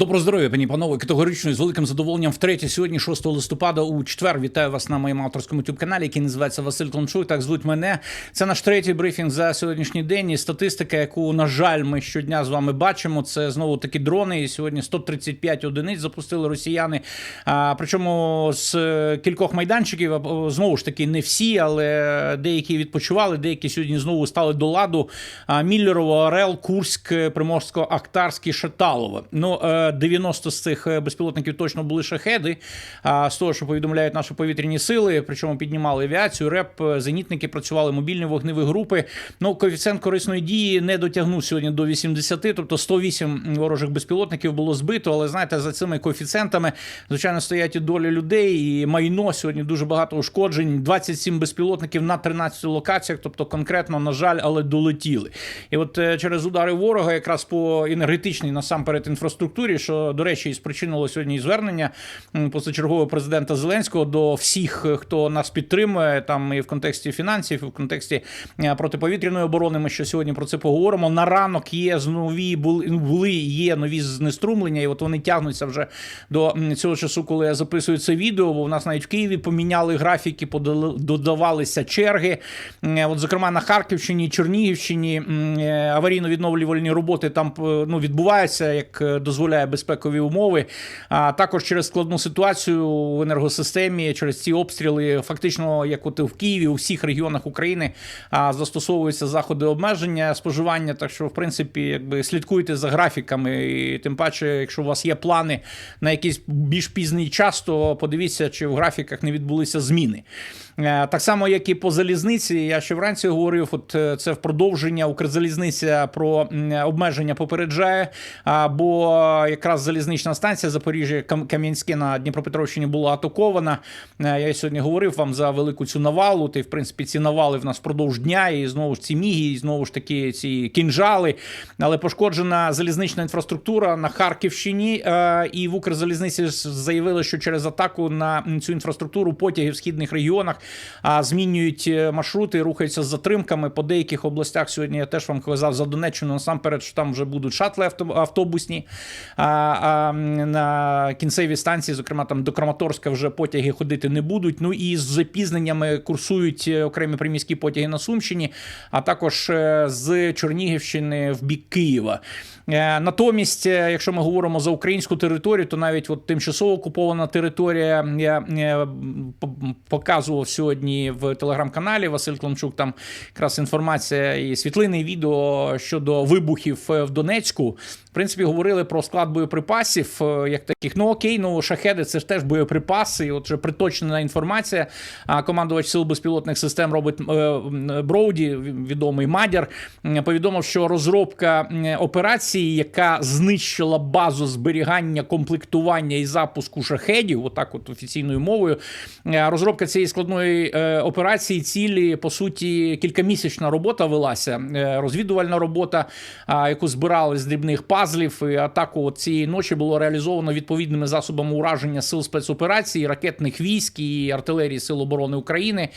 Доброго здоров'я, пані панове. Категорично і з великим задоволенням втретє сьогодні, 6 листопада, у четвер. Вітаю вас на моєму авторському youtube каналі який називається Василь Клончук. Так звуть мене. Це наш третій брифінг за сьогоднішній день. І статистика, яку на жаль, ми щодня з вами бачимо. Це знову таки дрони. І сьогодні 135 одиниць запустили росіяни. А причому з е, кількох майданчиків знову ж таки не всі, але деякі відпочивали, деякі сьогодні знову стали до ладу. Міллерово, Орел, Курськ, Приморсько-Ахтарський, Шаталово. Ну, е, 90 з цих е, безпілотників точно були шахеди. А з того, що повідомляють наші повітряні сили, причому піднімали авіацію, реп, е, зенітники працювали, мобільні вогневі групи. Ну, коефіцієнт корисної дії не дотягнув сьогодні до 80, тобто 108 ворожих безпілотників було збито. Але знаєте, за цими коефіцієнтами, звичайно, стоять і долі людей, і майно сьогодні дуже багато ушкоджень. 27 безпілотників на 13 локаціях, тобто конкретно, на жаль, але долетіли. І от е, через удари ворога, якраз по енергетичній насамперед інфраструктурі, що, до речі, і спричинило сьогодні звернення позачергового президента Зеленського до всіх, е, хто нас підтримує, там і в контексті фінансів, і в контексті е, протиповітряної оборони. Ми ще сьогодні про це поговоримо. На ранок є нові були, є нові знеструмлення, і от вони тягнуться вже до цього часу, коли я записую це відео. Бо в нас навіть в Києві поміняли графіки, додавалися черги. От, зокрема, на Харківщині, Чернігівщині е, аварійно-відновлювальні роботи там ну, відбуваються, як е, безпекові умови. А також через складну ситуацію в енергосистемі, через ці обстріли, фактично, як от в Києві, у всіх регіонах України застосовуються заходи обмеження споживання. Так що, в принципі, якби слідкуйте за графіками, і тим паче, якщо у вас є плани на якийсь більш пізній час, то подивіться, чи в графіках не відбулися зміни. Е, Так само, як і по залізниці, я ще вранці говорив, от е, це в продовження Укрзалізниця про обмеження попереджає. Бо якраз залізнична станція Запоріжжя Кам- Кам'янське на Дніпропетровщині була атакована. Е, Я сьогодні говорив вам за велику цю навалу. Ти, в принципі, ці навали в нас впродовж дня, і знову ж ці міги, і знову ж таки ці кінжали. Але пошкоджена залізнична інфраструктура на Харківщині. е, І в Укрзалізниці заявили, що через атаку на цю інфраструктуру потяги в східних регіонах змінюють е, маршрути, рухаються з затримками по деяких областях. Сьогодні я теж вам казав за Донеччину насамперед, що там вже будуть шатли автобусні. А, на кінцевій станції, зокрема там до Краматорська, вже потяги ходити не будуть. Ну і з запізненнями курсують е, окремі приміські потяги на Сумщині, а також е, з Чернігівщини в бік Києва. Е, Натомість, якщо ми говоримо за українську територію, то навіть от тимчасово окупована територія я показував сьогодні в телеграм-каналі Василь Клончук. Там якраз інформація і світлини, відео щодо вибухів в Донецьку. В принципі, говорили про склад боєприпасів, е, як таких. Ну окей, ну шахеди це ж теж боєприпаси. І От вже приточнена інформація. А командувач сил безпілотних систем Роберт е, Броуді, відомий Мадяр, повідомив, що розробка операції, яка знищила базу зберігання, комплектування і запуску шахедів, отак, от офіційною мовою. е, Розробка цієї складної операції, цілі по суті кількамісячна робота велася. Розвідувальна робота, яку збирали з дрібних пазлів. І атаку цієї ночі було реалізовано відповідними засобами ураження сил спецоперації, ракетних військ і артилерії Сил оборони України.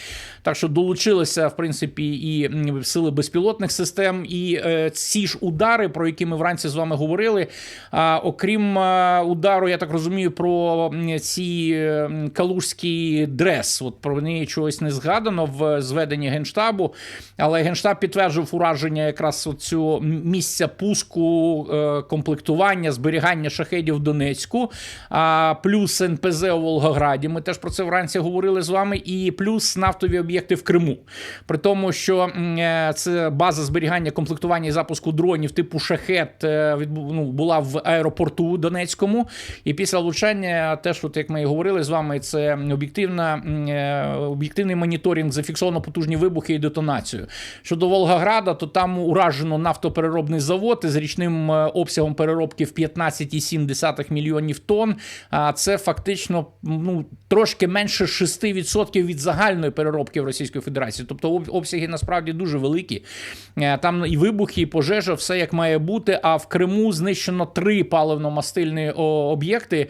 Так що долучилися, в принципі, і сили безпілотних систем, і е, ці ж удари, про які ми вранці з вами говорили. А, окрім е, удару, я так розумію, про ці е, калужський дрес. От про неї чогось не згадано в зведенні генштабу, але генштаб підтверджував ураження якраз цю місця пуску, комплектування, зберігання шахедів в Донецьку, а плюс НПЗ у Волгограді. Ми теж про це вранці говорили з вами, і плюс нафтові об'єкти в Криму. При тому, що е, це база зберігання, комплектування і запуску дронів типу шахет е, ну, була в аеропорту Донецькому. І після влучання, теж, от, як ми і говорили з вами, це об'єктивна е, об'єктивний моніторинг, зафіксовано потужні вибухи і детонацію. Щодо Волгограда, то там уражено нафтопереробний завод із річним е, обсягом переробки в 15,7 мільйонів тонн. А це фактично ну, трошки менше 6% від загальної переробки в Російської Федерації. Тобто обсяги насправді дуже великі. Е, Там і вибухи, і пожежа, все як має бути. А в Криму знищено три паливно-мастильні об'єкти.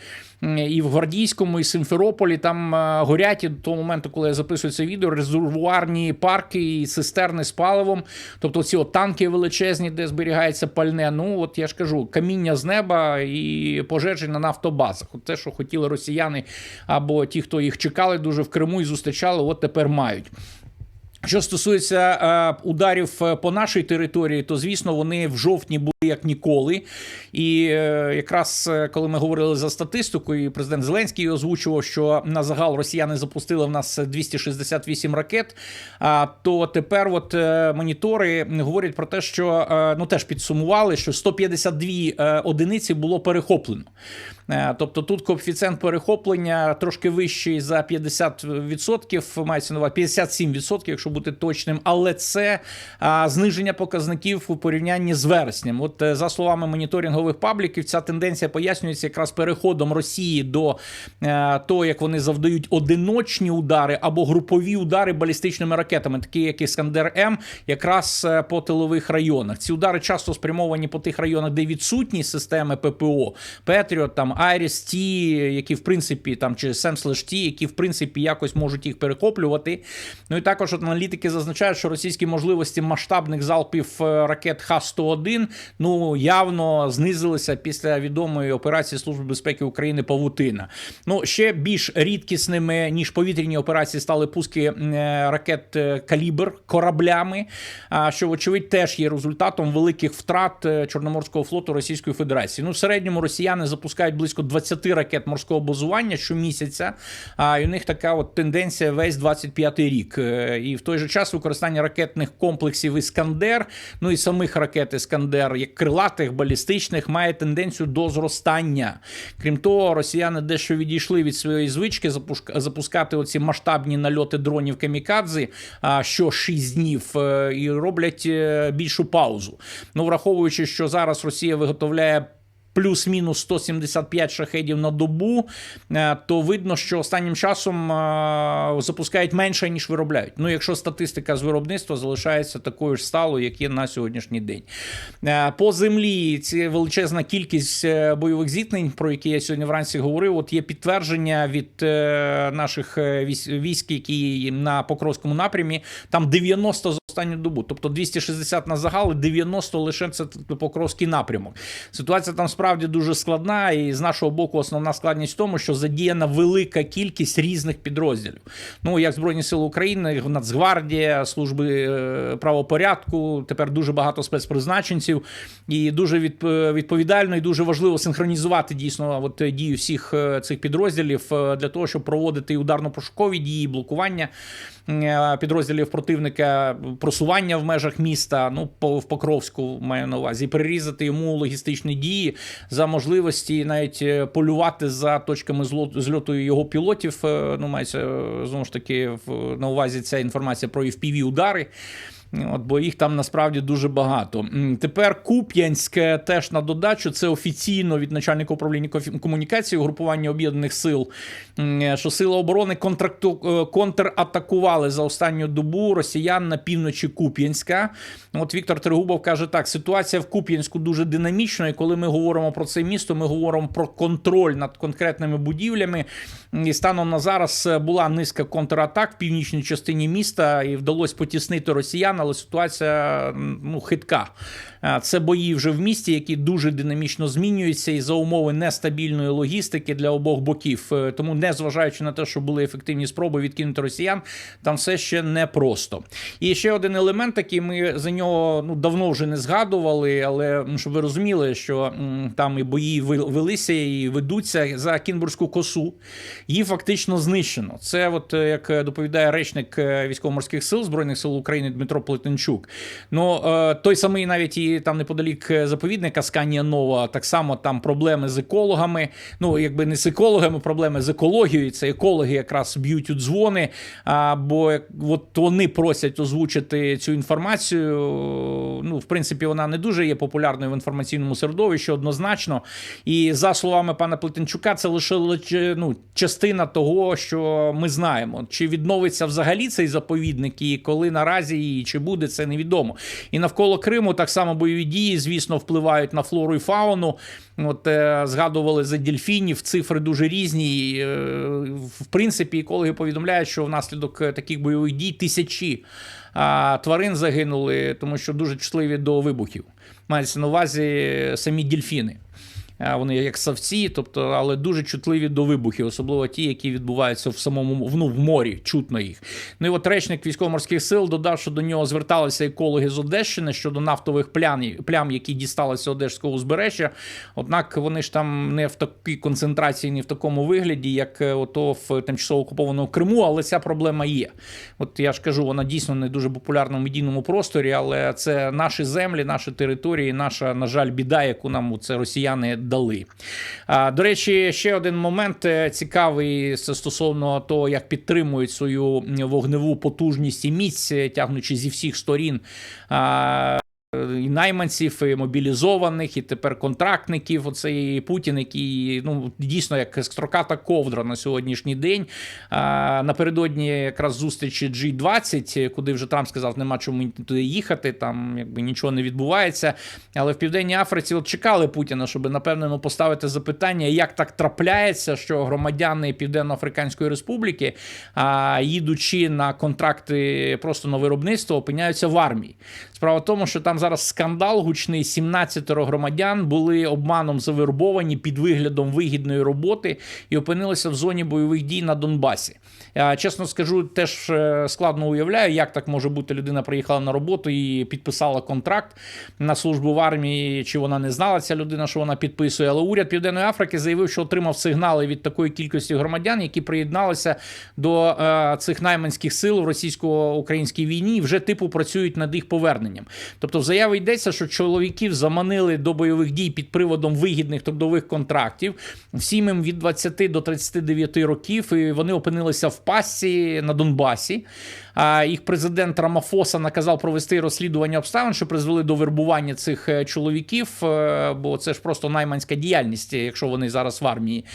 І в Гвардійському, і Симферополі там е, горять і до того моменту, коли я записую це відео, резервуарні парки і цистерни з паливом. Тобто ці от танки величезні, де зберігається пальне. Ну от я ж кажу, каміння з неба і пожежі на нафтобазах. От те, що хотіли росіяни або ті, хто їх чекали дуже в Криму і зустрічали, от тепер мають. Що стосується е, ударів е, по нашій території, то звісно вони в жовтні були як ніколи. І е, якраз е, коли ми говорили за статистику, і президент Зеленський озвучував, що на загал росіяни запустили в нас 268 ракет. А то тепер, от е, монітори говорять про те, що е, ну теж підсумували, що 152 е, одиниці було перехоплено. Е, Тобто тут коефіцієнт перехоплення трошки вищий за 50%, мається увазі 57%, якщо бути точним, але це зниження показників у порівнянні з вереснем. От е, за словами моніторингових пабліків, ця тенденція пояснюється якраз переходом Росії до е, того, як вони завдають одиночні удари або групові удари балістичними ракетами, такі як Іскандер М, якраз по тилових районах. Ці удари часто спрямовані по тих районах, де відсутні системи ППО, Петріот, там Айріс Ті, які в принципі там чи Семслеш Ті, які в принципі якось можуть їх перехоплювати. Ну і також от аналітики зазначають, що російські можливості масштабних залпів е, ракет Х-101 ну явно знизилися після відомої операції Служби безпеки України Павутина. Ну ще більш рідкісними ніж повітряні операції стали пуски е, ракет е, Калібр кораблями. Що вочевидь теж є результатом великих втрат Чорноморського флоту Російської Федерації. Ну в середньому росіяни запускають близько 20 ракет морського базування щомісяця. А і у них така от тенденція весь 25-й рік. Е, І в той же час використання ракетних комплексів Іскандер, ну і самих ракет Іскандер, як крилатих, балістичних, має тенденцію до зростання. Крім того, росіяни дещо відійшли від своєї звички запуска- запускати оці масштабні нальоти дронів камікадзе що 6 днів е, і роблять е, більшу паузу. Ну, враховуючи, що зараз Росія виготовляє. Плюс-мінус 175 шахедів на добу, е, то видно, що останнім часом е, запускають менше, ніж виробляють. Ну, якщо статистика з виробництва залишається такою ж сталою, як є на сьогоднішній день. Е, По землі ці величезна кількість бойових зіткнень, про які я сьогодні вранці говорив, от є підтвердження від наших військ, які на Покровському напрямі, там 90 за останню добу, тобто 260 на загал, і 90 лише це Покровський напрямок. Ситуація там справді дуже складна, і з нашого боку основна складність в тому, що задіяна велика кількість різних підрозділів. Ну як Збройні Сили України, Нацгвардія, служби е, правопорядку, тепер дуже багато спецпризначенців, і дуже від, відповідально і дуже важливо синхронізувати дійсно от, е, дію всіх е, цих підрозділів е, для того, щоб проводити ударно-пошукові дії, блокування е, підрозділів противника, просування в межах міста, ну в Покровську маю на увазі, і перерізати йому логістичні дії за можливості навіть е, полювати за точками зльоту його пілотів. е, Ну, мається е, знову ж таки на увазі ця інформація про fpv удари. От, бо їх там насправді дуже багато. Тепер Куп'янськ е, теж на додачу. Це офіційно від начальника управління комунікації угрупування об'єднаних сил, що сили оборони контракту, е, контратакували за останню добу росіян на півночі Куп'янська. От Віктор Трегубов каже так: ситуація в Куп'янську дуже динамічна, і коли ми говоримо про це місто, ми говоримо про контроль над конкретними будівлями. І станом на зараз е, була низка контратак в північній частині міста, і вдалося потіснити росіян, але ситуація ну, хитка. Е, Це бої вже в місті, які дуже динамічно змінюються і за умови нестабільної логістики для обох боків. Е, Тому, незважаючи на те, що були ефективні спроби відкинути росіян, там все ще непросто. І ще один елемент, який ми за нього ну давно вже не згадували, але ну, щоб ви розуміли, що там і бої велися і ведуться за Кінбурзьку косу. Її фактично знищено. Це, от е, як доповідає речник військово-морських сил збройних сил України Дмитро Плетенчук. Ну е, той самий навіть і там неподалік е, заповідника Сканія Нова, так само там проблеми з екологами. Ну якби не з екологами, проблеми з екологією. Це екологи якраз б'ють у дзвони. А, бо от вони просять озвучити цю інформацію. Ну, в принципі, вона не дуже є популярною в інформаційному середовищі, однозначно. І за словами пана Плетенчука, це лише, ну, частина того, що ми знаємо. Чи відновиться взагалі цей заповідник, і коли наразі і чи буде, це невідомо. І навколо Криму так само бойові дії, звісно, впливають на флору і фауну. От е, згадували за дельфінів, цифри дуже різні. І, е, в принципі, екологи повідомляють, що внаслідок е, таких бойових дій тисячі тварин загинули, тому що дуже чутливі до вибухів. Мається на увазі самі дельфіни. Вони як савці, тобто, але дуже чутливі до вибухів, особливо ті, які відбуваються в самому ну, в морі, чутно їх. Ну і от речник військово-морських сил додав, що до нього зверталися екологи з Одещини щодо нафтових плям, плям, які дісталися Одеського узбережжя. Однак вони ж там не в такій концентрації, не в такому вигляді, як е, ото в тимчасово окупованому Криму, але ця проблема є. От я ж кажу, вона дійсно не дуже популярна в медійному просторі, але це наші землі, наші території, наша, на жаль, біда, яку нам це росіяни дали. До речі, ще один момент е, цікавий стосовно того, як підтримують свою вогневу потужність і міць, е, тягнучи зі всіх сторін. І найманців, і мобілізованих, і тепер контрактників. Оцей Путін, який ну дійсно як строката ковдра на сьогоднішній день. А, Напередодні якраз зустрічі G20, куди вже Трамп сказав, нема чому туди їхати, там якби нічого не відбувається. Але в Південній Африці от чекали Путіна, щоб напевно поставити запитання, як так трапляється, що громадяни Південно-Африканської Республіки, а, їдучи на контракти просто на виробництво, опиняються в армії. Справа в тому, що там зараз скандал гучний: 17 громадян були обманом завербовані під виглядом вигідної роботи і опинилися в зоні бойових дій на Донбасі. Чесно скажу, теж е, складно уявляю, як так може бути. Людина приїхала на роботу і підписала контракт на службу в армії. Чи вона не знала ця людина, що вона підписує? Але уряд Південної Африки заявив, що отримав сигнали від такої кількості громадян, які приєдналися до е, цих найманських сил в російсько-українській війні і вже типу працюють над їх поверненням. Тобто, в заяві йдеться, що чоловіків заманили до бойових дій під приводом вигідних трудових контрактів. Всім їм від 20 до 39 років, і вони опинилися в пасі на Донбасі. Їх президент Рамафоса наказав провести розслідування обставин, що призвели до вербування цих е, чоловіків. е, Бо це ж просто найманська діяльність, якщо вони зараз в армії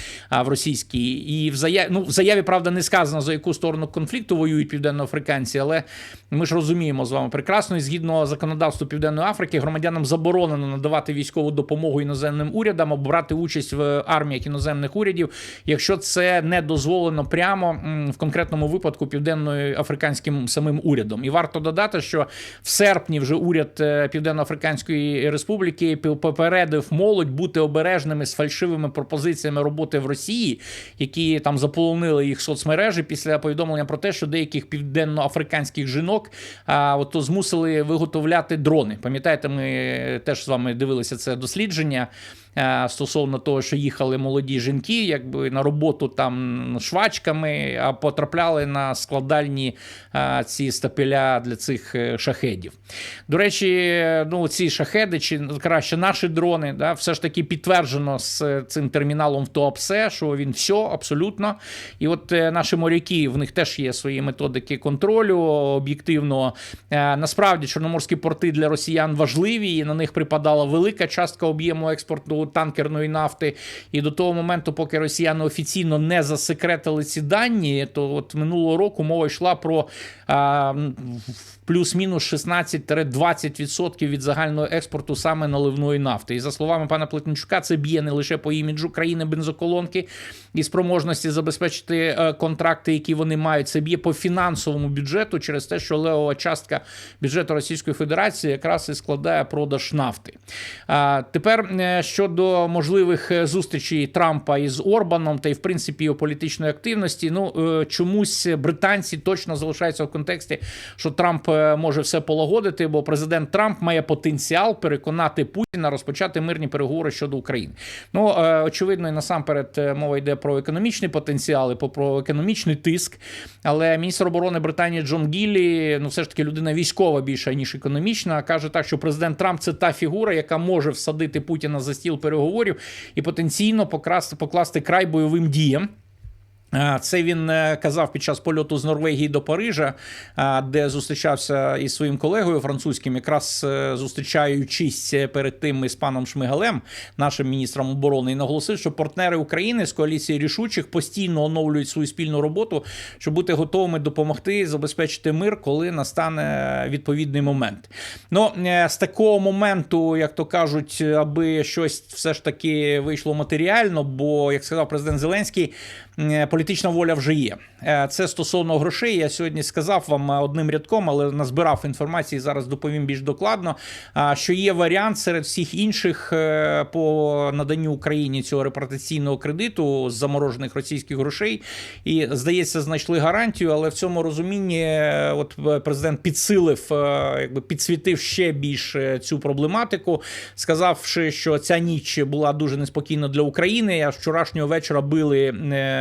в російській. І в заяві, ну, в заяві, правда, не сказано за яку сторону конфлікту воюють південноафриканці, але ми ж розуміємо з вами прекрасно. І згідно законодавству Південної Африки, громадянам заборонено надавати військову допомогу іноземним урядам або брати участь в арміях іноземних урядів, якщо це не дозволено прямо в конкретному випадку південної африканським самим урядом. І варто додати, що в серпні вже уряд е, Південно-Африканської Республіки попередив молодь бути обережними з фальшивими пропозиціями роботи в Росії, які там заполонили їх соцмережі після повідомлення про те, що деяких південно-африканських жінок а, от, змусили виготовляти дрони. Пам'ятаєте, ми теж з вами дивилися це дослідження. Е, Стосовно того, що їхали молоді жінки, якби на роботу там швачками, а потрапляли на складальні а, ці стапеля для цих е, шахедів. До речі, ну ці шахеди, чи краще наші дрони, да, все ж таки підтверджено з цим терміналом в ТОАПСЕ, що він все абсолютно. І от е, наші моряки, в них теж є свої методики контролю об'єктивно. Е, Насправді чорноморські порти для росіян важливі, і на них припадала велика частка об'єму експорту танкерної нафти. І до того моменту, поки росіяни офіційно не засекретили ці дані, то от минулого року мова йшла про плюс-мінус 16-20% від загального експорту саме наливної нафти. І за словами пана Плетенчука, це б'є не лише по іміджу країни бензоколонки і спроможності забезпечити е, контракти, які вони мають. Це б'є по фінансовому бюджету через те, що левова частка бюджету Російської Федерації якраз і складає продаж нафти. А, Тепер е, щодо можливих е, зустрічей Трампа із Орбаном та й в принципі його політичної активності, ну е, чомусь британці точно залишаються в контексті, що Трамп е, може все полагодити, бо президент Трамп має потенціал переконати Путіна розпочати мирні переговори щодо України. Ну очевидно, і насамперед мова йде про економічний потенціал і про економічний тиск. Але міністр оборони Британії Джон Гіллі, ну все ж таки людина військова більше ніж економічна, каже так, що президент Трамп це та фігура, яка може всадити Путіна за стіл переговорів і потенційно покрасти покласти край бойовим діям. Е, Це він е, казав під час польоту з Норвегії до Парижа, е, де зустрічався із своїм колегою французьким, якраз е, зустрічаючись перед тим із паном Шмигалем, нашим міністром оборони, і наголосив, що партнери України з коаліції рішучих постійно оновлюють свою спільну роботу, щоб бути готовими допомогти забезпечити мир, коли настане відповідний момент. Ну е, з такого моменту, як то кажуть, аби щось все ж таки вийшло матеріально, бо як сказав президент Зеленський. Е, Політична воля вже є. Е, Це стосовно грошей. Я сьогодні сказав вам е, одним рядком, але назбирав інформації. Зараз доповім більш докладно. Що є варіант серед всіх інших по наданню Україні цього репартаційного кредиту з заморожених російських грошей. І здається, знайшли гарантію, але в цьому розумінні, от президент підсилив, якби підсвітив ще більше цю проблематику, сказавши, що ця ніч була дуже неспокійна для України. А вчорашнього вечора били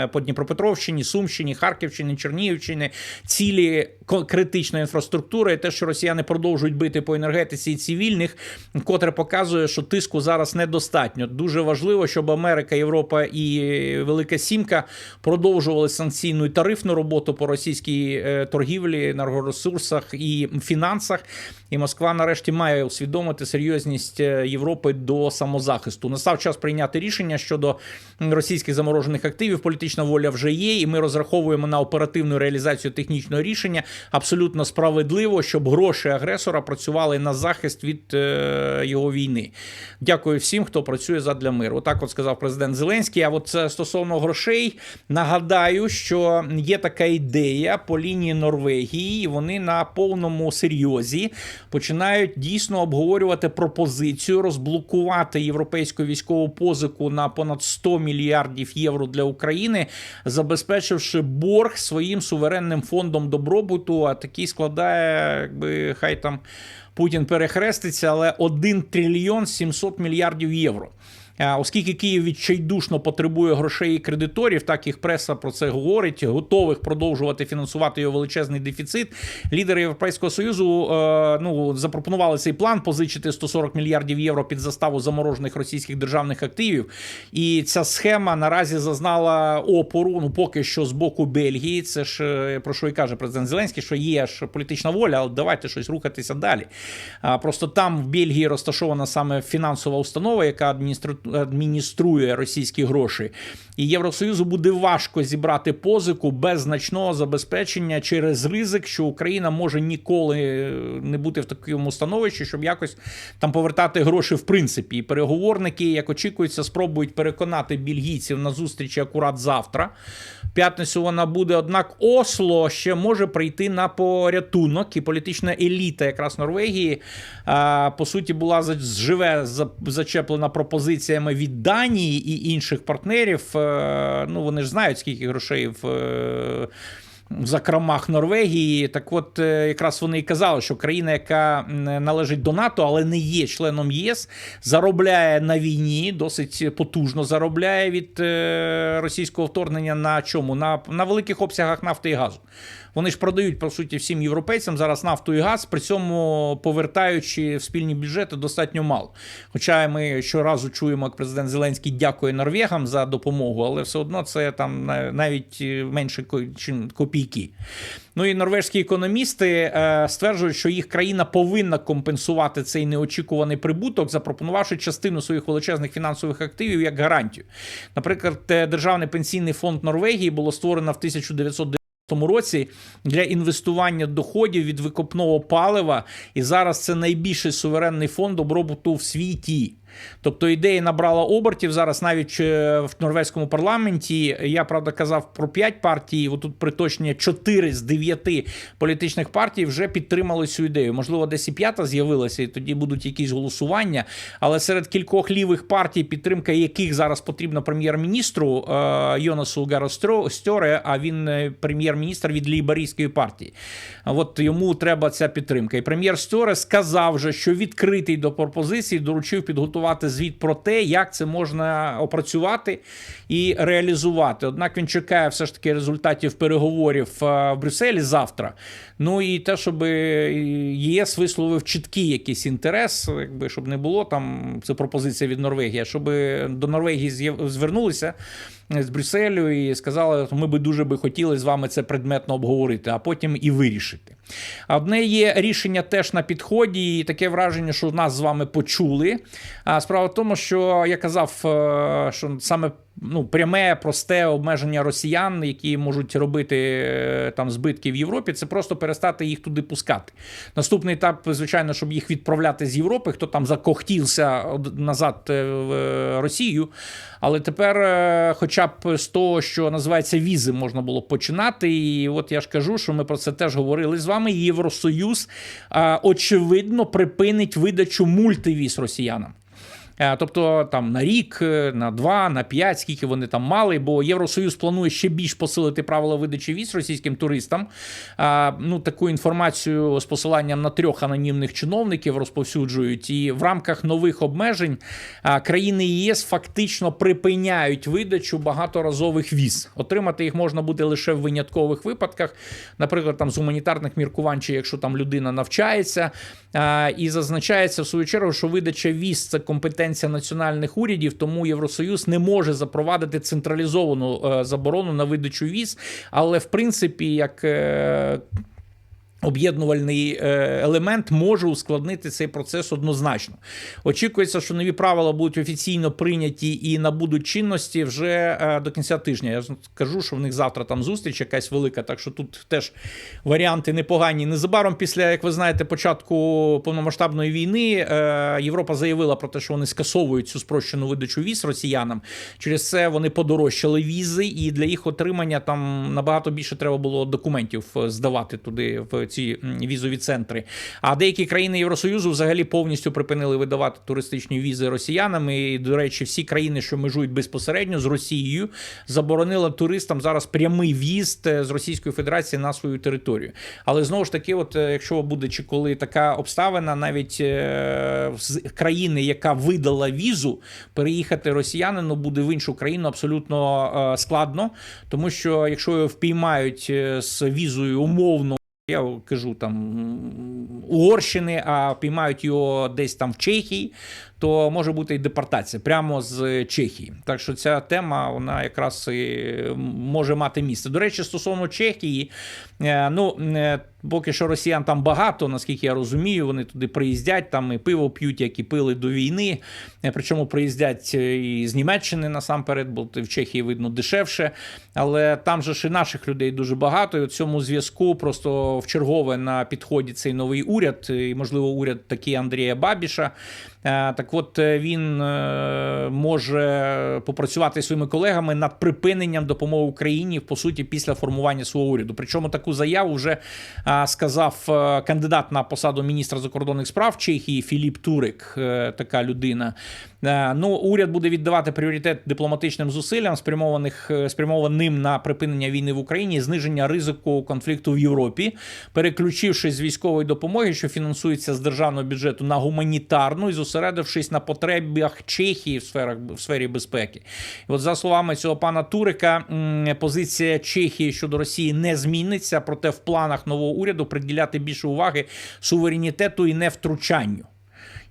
по Дніпропетровщині, Сумщині, Харківщині, Чернігівщині цілі критичної інфраструктури. І те, що росіяни продовжують бити по енергетиці і цивільних, котре показує, що тиску зараз недостатньо. Дуже важливо, щоб Америка, Європа і Велика Сімка продовжували санкційну і тарифну роботу по російській е, торгівлі, енергоресурсах і фінансах. І Москва нарешті має усвідомити серйозність е, Європи до самозахисту. Настав час прийняти рішення щодо російських заморожених активів. Політична воля вже є, і ми розраховуємо на оперативну реалізацію технічного рішення. Абсолютно справедливо, щоб гроші агресора працювали на захист від е, його війни. Дякую всім, хто працює задля миру. Отак, от сказав президент Зеленський. А от це стосовно грошей, нагадаю, що є така ідея по лінії Норвегії. і Вони на повному серйозі починають дійсно обговорювати пропозицію розблокувати європейську військову позику на понад 100 мільярдів євро для України, забезпечивши борг своїм суверенним фондом добробуту. А такий складає, якби хай там Путін перехреститься, але 1 трильйон 700 мільярдів євро. А Оскільки Київ відчайдушно потребує грошей і кредиторів, так їх преса про це говорить, готових продовжувати фінансувати його величезний дефіцит. Лідери Європейського союзу е, ну запропонували цей план позичити 140 мільярдів євро під заставу заморожених російських державних активів. І ця схема наразі зазнала опору. Ну поки що з боку Бельгії. Це ж е, про що і каже президент Зеленський, що є ж політична воля, але давайте щось рухатися далі. Просто там в Бельгії розташована саме фінансова установа, яка адміністру- адмініструє російські гроші. І Євросоюзу буде важко зібрати позику без значного забезпечення через ризик, що Україна може ніколи е, не бути в такому становищі, щоб якось там повертати гроші в принципі. І переговорники, як очікується, спробують переконати бельгійців на зустрічі акурат завтра. П'ятницю вона буде, однак Осло ще може прийти на порятунок, і політична еліта якраз Норвегії по суті була живе за- зачеплена пропозиціями від Данії і інших партнерів. Е, Ну вони ж знають, скільки грошей в. е, В закромах Норвегії, так от е, якраз вони і казали, що країна, яка належить до НАТО, але не є членом ЄС, заробляє на війні, досить потужно заробляє від російського вторгнення на чому? На, на великих обсягах нафти і газу. Вони ж продають по суті всім європейцям зараз нафту і газ, при цьому повертаючи в спільні бюджети достатньо мало. Хоча ми щоразу чуємо, як президент Зеленський дякує норвегам за допомогу, але все одно це там навіть е, менше копійки. Ну і норвежські економісти е, стверджують, що їх країна повинна компенсувати цей неочікуваний прибуток, запропонувавши частину своїх величезних фінансових активів як гарантію. Наприклад, е, Державний пенсійний фонд Норвегії було створено в 1990 тому році для інвестування доходів від викопного палива, і зараз це найбільший суверенний фонд добробуту в світі. Тобто ідея набрала обертів зараз навіть е, в норвезькому парламенті. Я правда казав про 5 партій. Отут приточення 4 з 9 політичних партій вже підтримали цю ідею. Можливо, десь і п'ята з'явилася, і тоді будуть якісь голосування. Але серед кількох лівих партій, підтримка яких зараз потрібна прем'єр-міністру е, Йонасу Гаростьоре, а він е, прем'єр-міністр від ліберійської партії. От йому треба ця підтримка. І прем'єр Стьоре сказав, же, що відкритий до пропозицій, доручив підготувати давати звіт про те, як це можна опрацювати і реалізувати. Однак він чекає все ж таки результатів переговорів е, в Брюсселі завтра. Ну і те, щоб ЄС висловив чіткий якийсь інтерес, якби щоб не було там це пропозиція від Норвегії, щоб до Норвегії звернулися з Брюсселю і сказали, ми би дуже би хотіли з вами це предметно обговорити, а потім і вирішити. Одне є рішення теж на підході, і таке враження, що нас з вами почули. А справа в тому, що я казав, е, що саме ну, пряме, просте обмеження росіян, які можуть робити е, там збитки в Європі, це просто перестати їх туди пускати. Наступний етап, звичайно, щоб їх відправляти з Європи, хто там закохтівся назад е, в Росію. Але тепер, е, хоча б з того, що називається візи, можна було починати. І от я ж кажу, що ми про це теж говорили з вами. Євросоюз очевидно припинить видачу мультивіз росіянам. Е, Тобто там на рік, е, на два, на п'ять, скільки вони там мали, бо Євросоюз планує ще більш посилити правила видачі віз російським туристам. Ну, таку інформацію з посиланням на трьох анонімних чиновників розповсюджують. І в рамках нових обмежень країни ЄС фактично припиняють видачу багаторазових віз. Отримати їх можна буде лише в виняткових випадках, наприклад, там з гуманітарних міркувань, чи якщо там людина навчається. І зазначається в свою чергу, що видача віз це компетенція національних урядів, тому Євросоюз не може запровадити централізовану е, заборону на видачу віз. Але в принципі, як е, Об'єднувальний е, елемент може ускладнити цей процес однозначно. Очікується, що нові правила будуть офіційно прийняті і набудуть чинності вже е, до кінця тижня. Я ж кажу, що в них завтра там зустріч якась велика, так що тут теж варіанти непогані. Незабаром після, як ви знаєте, початку повномасштабної війни е, Європа заявила про те, що вони скасовують цю спрощену видачу віз росіянам. Через це вони подорожчали візи, і для їх отримання там набагато більше треба було документів здавати туди в ці візові центри. А деякі країни Євросоюзу взагалі повністю припинили видавати туристичні візи росіянам. І, до речі, всі країни, що межують безпосередньо з Росією, заборонили туристам зараз прямий в'їзд е, з Російської Федерації на свою територію. Але знову ж таки, от е, якщо буде чи коли така обставина, навіть е, з країни, яка видала візу, переїхати росіянину буде в іншу країну абсолютно складно, тому що якщо його впіймають з візою умовно. Я кажу там Угорщини, а піймають його десь там в Чехії, то може бути і депортація прямо з Чехії. Так що ця тема вона якраз і може мати місце. До речі, стосовно Чехії, е, ну е, поки що росіян там багато, наскільки я розумію, вони туди приїздять, там і пиво п'ють, як і пили до війни. Е, Причому приїздять і з Німеччини насамперед, бо в Чехії видно дешевше. Але там же ж і наших людей дуже багато. І у цьому зв'язку просто в чергове на підході цей новий уряд, і можливо уряд такий Андрія Бабіша. Е, Так от е, він е, може попрацювати своїми колегами над припиненням допомоги Україні по суті після формування свого уряду. Причому таку заяву вже е, сказав кандидат на посаду міністра закордонних справ Чехії Філіп Турик, така людина. Ну, уряд буде віддавати пріоритет дипломатичним зусиллям, спрямованих спрямованим на припинення війни в Україні, зниження ризику конфлікту в Європі, переключившись з військової допомоги, що фінансується з державного бюджету, на гуманітарну і зосередившись на потребах Чехії в сферах в сфері безпеки. І от за словами цього пана Турика, позиція Чехії щодо Росії не зміниться, проте в планах нового уряду приділяти більше уваги суверенітету і невтручанню.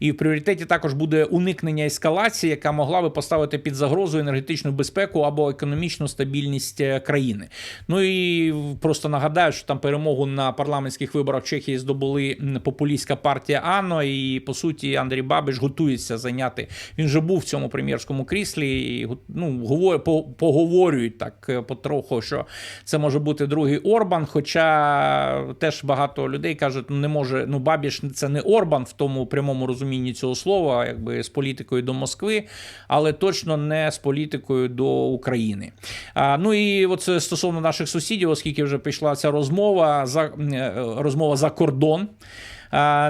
І в пріоритеті також буде уникнення ескалації, яка могла би поставити під загрозу енергетичну безпеку або економічну стабільність е, країни. Ну і просто нагадаю, що там перемогу на парламентських виборах в Чехії здобули популістська партія АНО, і по суті Андрій Бабиш готується зайняти. Він вже був в цьому прем'єрському кріслі. І ну говор- по- поговорюють так е, потроху, що це може бути другий Орбан. Хоча теж багато людей кажуть, ну не може, ну Бабіш це не Орбан в тому прямому розумінні цього слова, якби з політикою до Москви, але точно не з політикою до України. А, ну і от стосовно наших сусідів, оскільки вже пішла ця розмова за е, розмова за кордон.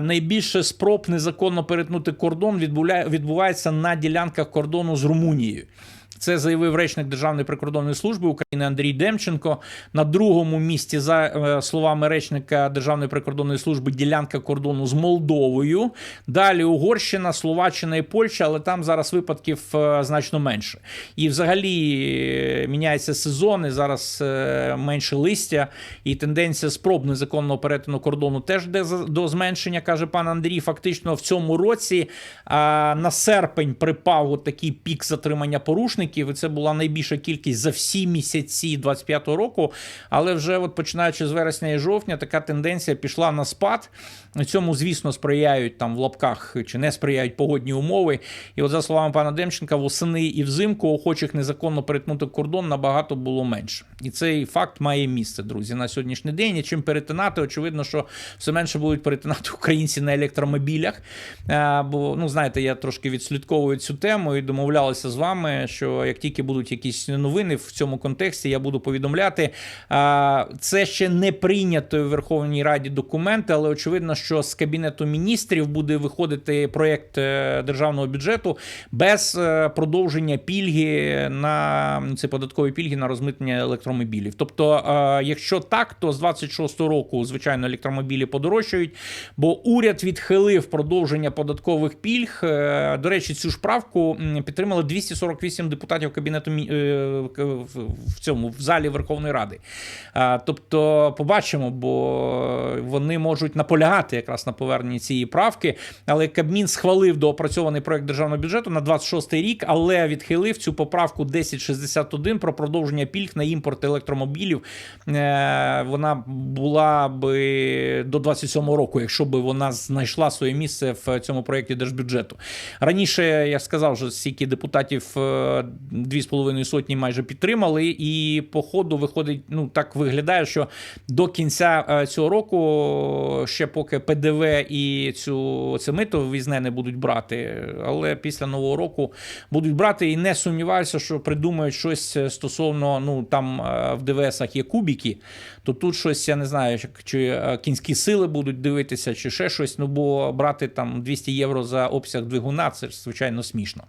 Найбільше спроб незаконно перетнути кордон відбувається на ділянках кордону з Румунією. Це заявив речник Державної прикордонної служби України Андрій Демченко. На другому місці, за е, словами речника Державної прикордонної служби, ділянка кордону з Молдовою. Далі Угорщина, Словаччина і Польща, але там зараз випадків е, значно менше. І взагалі е, міняється сезон, і зараз менше листя, і тенденція спроб незаконного перетину кордону теж йде до зменшення, каже пан Андрій. Фактично в цьому році на серпень припав такий пік затримання порушників. І це була найбільша кількість за всі місяці 25-го року. Але вже от починаючи з вересня і жовтня, така тенденція пішла на спад. Цьому, звісно, сприяють там в лапках чи не сприяють погодні умови. І от за словами пана Демченка, восени і взимку охочих незаконно перетнути кордон набагато було менше. І цей факт має місце, друзі, на сьогоднішній день. І чим перетинати, очевидно, що все менше будуть перетинати українці на електромобілях. Е, Бо, ну, знаєте, я трошки відслідковую цю тему і домовлялися з вами, що як тільки будуть якісь новини в цьому контексті, я буду повідомляти. Це ще не прийнято в Верховній Раді документи, але очевидно, що з кабінету міністрів буде виходити проєкт е, державного бюджету без е, продовження пільги на це податкові пільги на розмитнення електромобілів. Тобто, е, якщо так, то з 26-го року, звичайно, електромобілі подорожчають, бо уряд відхилив продовження податкових пільг. До речі, цю ж правку підтримали 248 депутатів кабінету мі- е, в- цьому в залі Верховної Ради. Тобто, побачимо, бо вони можуть наполягати якраз на поверненні цієї правки. Але Кабмін схвалив доопрацьований проект державного бюджету на 26 рік, але відхилив цю поправку 1061 про продовження пільг на імпорт електромобілів. Е, Вона була би до 27 року, якщо б вона знайшла своє місце в цьому проєкті держбюджету. Раніше я сказав, що стільки депутатів е, дві з половиною сотні майже підтримали, і по ходу виходить, ну так виглядає, що до кінця е, цього року ще поки ПДВ і цю це мито візне не будуть брати, але після нового року будуть брати. І не сумніваюся, що придумають щось стосовно ну там е, в ДВСах є кубіки, то тут щось я не знаю, чи е, кінські сили будуть дивитися, чи ще щось. Ну бо брати там 200 євро за обсяг двигуна, це ж звичайно смішно.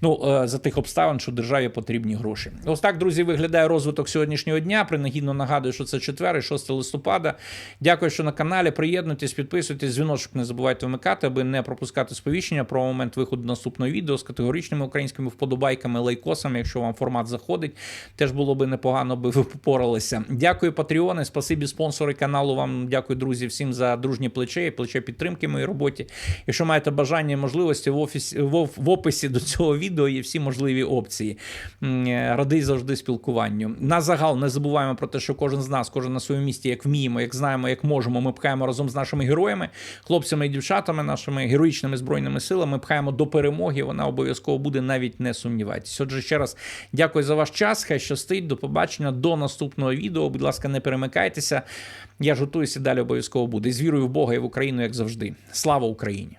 Ну е, за тих обставин, що державі потрібні гроші. Ось так, друзі, виглядає розвиток сьогоднішнього дня. Принагідно нагадую, що це четвер, і 6 листопада. Дякую, що на каналі. Приєднуйтесь, підписуйтесь, дзвіночок не забувайте вмикати, аби не пропускати сповіщення про момент виходу наступного відео з категоричними українськими вподобайками, лайкосами. Якщо вам формат заходить, теж було би непогано, аби ви попоралися. Дякую, патреони. Спасибі, спонсори каналу. Вам дякую, друзі, всім за дружні плече і плече підтримки моїй роботі. Якщо маєте бажання і можливості в офісі в, описі до цього відео є всі можливі опції. Е, Радий завжди спілкуванню. На загал не забуваємо про те, що кожен з нас, кожен на своєму місці, як вміємо, як знаємо, як можемо. Ми пхаємо разом з нашими героями, хлопцями і дівчатами, нашими героїчними збройними силами. Пхаємо до перемоги. Вона обов'язково буде, навіть не сумнівайтесь. Отже, ще раз дякую за ваш час. Хай щастить. До побачення, до наступного відео. Будь ласка, не перемикайтеся. Я ж далі обов'язково буде. З вірою в Бога і в Україну, як завжди. Слава Україні!